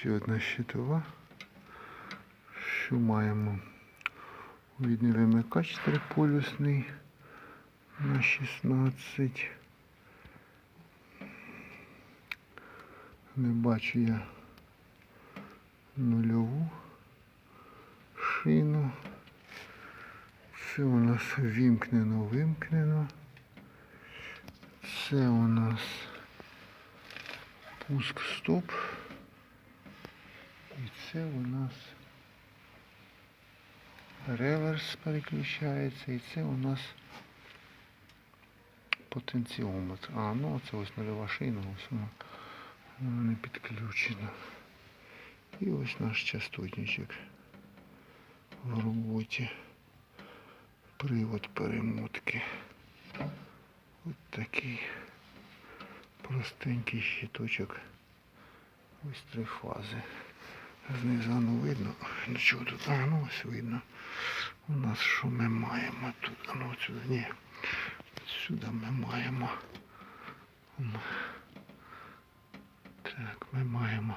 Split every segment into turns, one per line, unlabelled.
ще одна щитова. Що маємо? Відний вимикач триполюсний на 16. Не бачу я нульову шину. Це у нас вімкнено, вимкнено. Це у нас пуск стоп. І це у нас реверс переключається. І це у нас потенціометр. А, ну це ось нульова шина, ось вона, вона не підключена. І ось наш частотничок в роботі. Привод перемотки. Ось такий простенький щиточок. Ось три фази. Знизу ну видно. Ну чого тут? А, ну ось видно. У нас що ми маємо тут? А ну сюди. Ні. Сюди ми маємо. Так, ми маємо.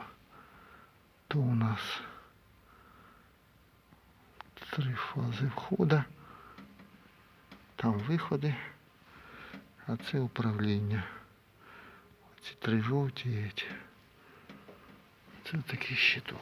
То у нас три фази входа. Там виходи, а це управління. Ці три жовті ці. Такий щиток.